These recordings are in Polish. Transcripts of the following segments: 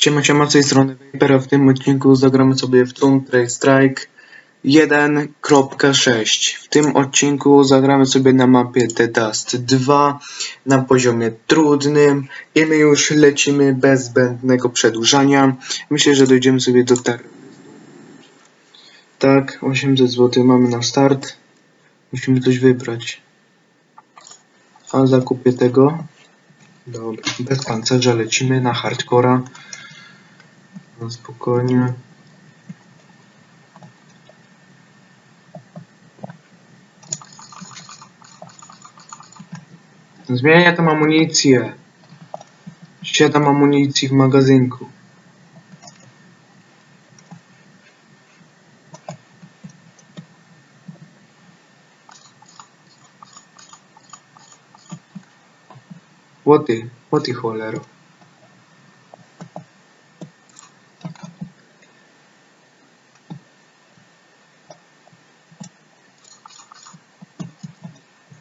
Siema, siema, z tej strony. W tym odcinku zagramy sobie w Raider Strike 1.6. W tym odcinku zagramy sobie na mapie The Dust 2 na poziomie trudnym i my już lecimy bez zbędnego przedłużania. Myślę, że dojdziemy sobie do tar... Tak, 800 zł mamy na start. Musimy coś wybrać. A zakupię tego. Dobra, bez pancerza lecimy na hardcora. No spokojnie. Zmienię tam amunicję. Siedem amunicji w magazynku. Łoty, łoty cholero.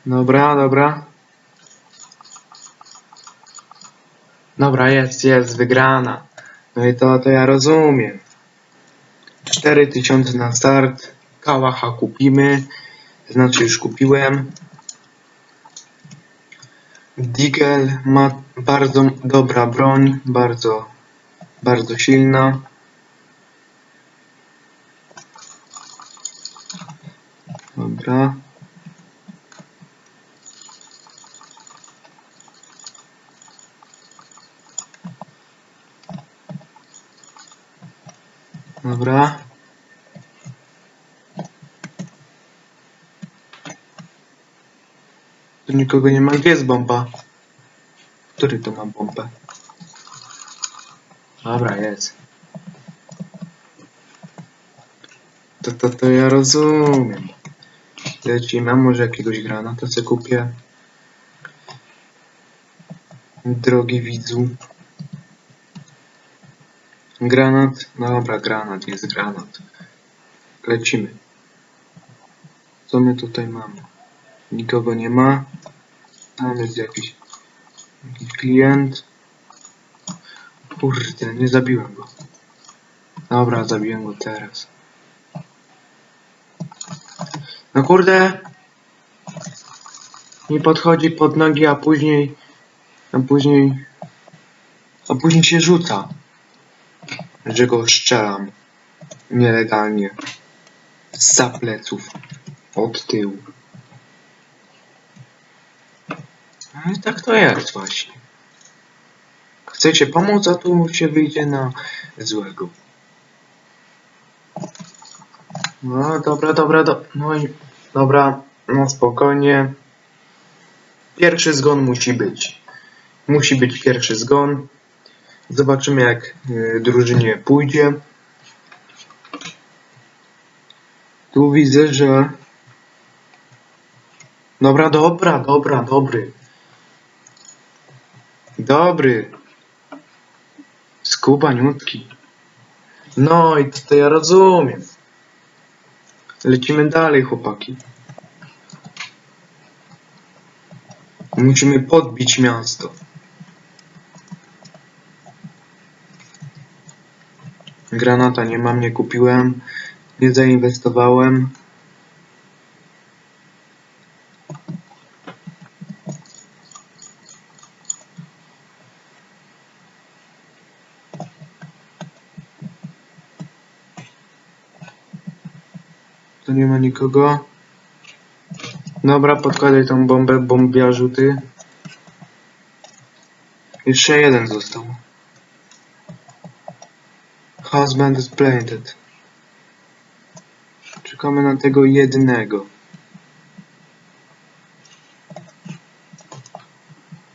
Dobra, dobra. Dobra, jest, jest, wygrana. No i to, to ja rozumiem. 4000 na start. Kałacha kupimy. Znaczy już kupiłem. Digel ma bardzo dobra broń, bardzo, bardzo silna. Dobra. Dobra. Tu nikogo nie ma. Gdzie jest bomba? Który to ma bombę? Dobra, jest. To, to, to ja rozumiem. Lecimy, może jakiegoś grana, to sobie kupię. Drogi widzu. Granat? No dobra, granat, jest granat. Lecimy. Co my tutaj mamy? Nikogo nie ma. Tam jest jakiś, jakiś klient. Kurde, nie zabiłem go. Dobra, zabiłem go teraz. No kurde! Mi podchodzi pod nogi, a później... A później... A później się rzuca. Że go strzelam. Nielegalnie. Za pleców. Od tyłu. No i tak to jest właśnie. Chcecie pomóc, a tu się wyjdzie na złego. No dobra, dobra, do... no i dobra, no spokojnie. Pierwszy zgon musi być. Musi być pierwszy zgon. Zobaczymy jak y, drużynie pójdzie. Tu widzę, że... Dobra, dobra, dobra, dobry. Dobry. Skubaniutki. No i to, ja rozumiem. Lecimy dalej, chłopaki. Musimy podbić miasto. Granata nie mam, nie kupiłem. Nie zainwestowałem. Tu nie ma nikogo. Dobra, podkładaj tą bombę, bombiarzu ty. Jeszcze jeden został. Husband is planted. Czekamy na tego jednego.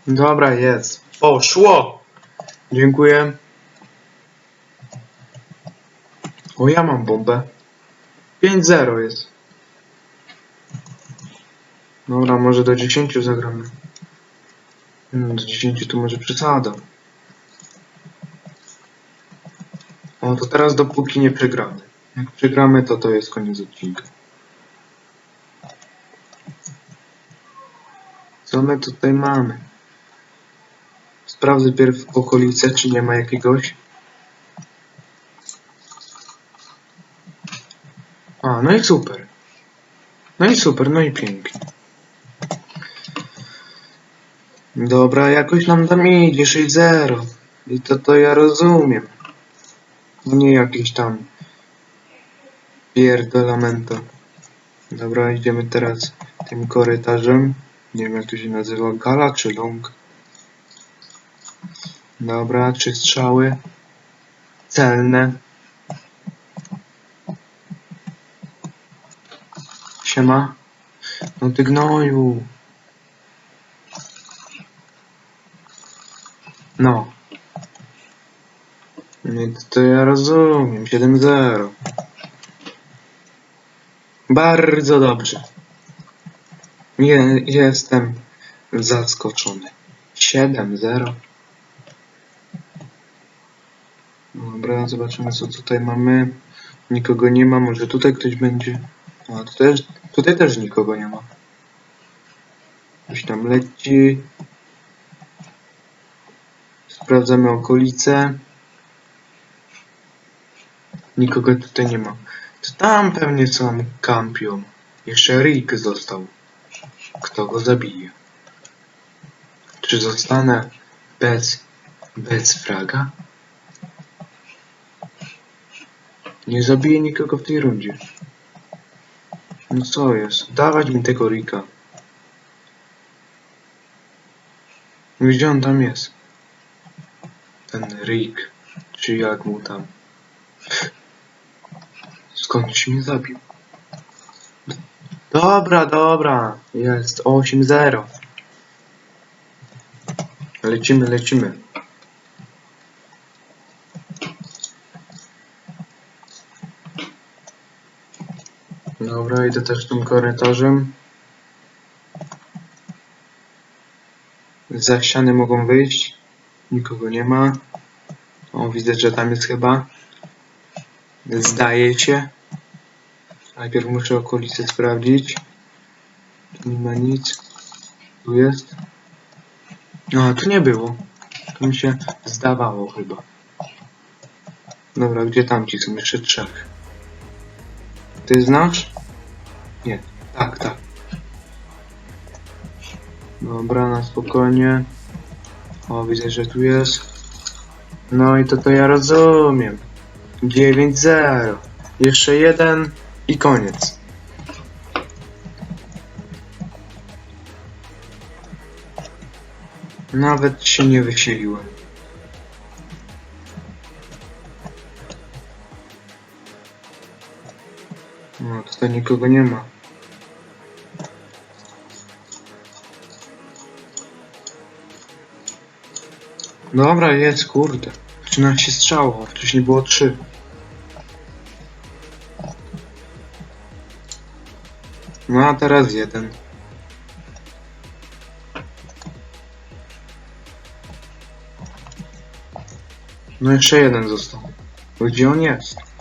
Dobra, jest. Poszło! Dziękuję. O, ja mam bombę. 5-0 jest. Dobra, może do 10 zagramy. Hmm, do 10 to może przesada. No to teraz dopóki nie przegramy. Jak przegramy, to to jest koniec odcinka. Co my tutaj mamy? Sprawdzę pierw okolice, czy nie ma jakiegoś. A, no i super. No i super, no i pięknie. Dobra, jakoś nam tam idzie 6-0. I to to ja rozumiem. Nie jakieś tam pierdolamento. Dobra, idziemy teraz tym korytarzem. Nie wiem jak to się nazywa, gala czy long? Dobra, trzy strzały. Celne. Siema. No ty gnoju. No. Nie, to, ja rozumiem. 7-0. Bardzo dobrze. Je, jestem zaskoczony. 7-0. Dobra, zobaczymy co tutaj mamy. Nikogo nie ma, może tutaj ktoś będzie. A, tutaj, też- tutaj też nikogo nie ma. Ktoś tam leci. Sprawdzamy okolice. Nikogo tutaj nie ma. To tam pewnie są kampią. Jeszcze Rick został. Kto go zabije? Czy zostanę bez, bez fraga? Nie zabiję nikogo w tej rundzie. No co jest? Dawać mi tego Rika. Gdzie on tam jest? Ten Rick. Czy jak mu tam? Skąd mnie zabił? Dobra, dobra. Jest 8-0. Lecimy, lecimy. Dobra, idę też tym korytarzem. Za ściany mogą wyjść. Nikogo nie ma. O, widzę, że tam jest chyba. Zdaje się. Najpierw muszę okolice sprawdzić. Tu nie ma nic. Tu jest. No, tu nie było. Tu mi się zdawało chyba. Dobra, gdzie tamci są? Jeszcze trzech. Ty znasz? Nie. Tak, tak. Dobra, na spokojnie. O, widzę, że tu jest. No i to to ja rozumiem. 9-0. Jeszcze jeden i koniec. Nawet się nie wysiliłem. No, tutaj nikogo nie ma. Dobra, jest, kurde. 13 strzałów, wcześniej było 3. No a teraz jeden. No jeszcze jeden został. Gdzie on jest?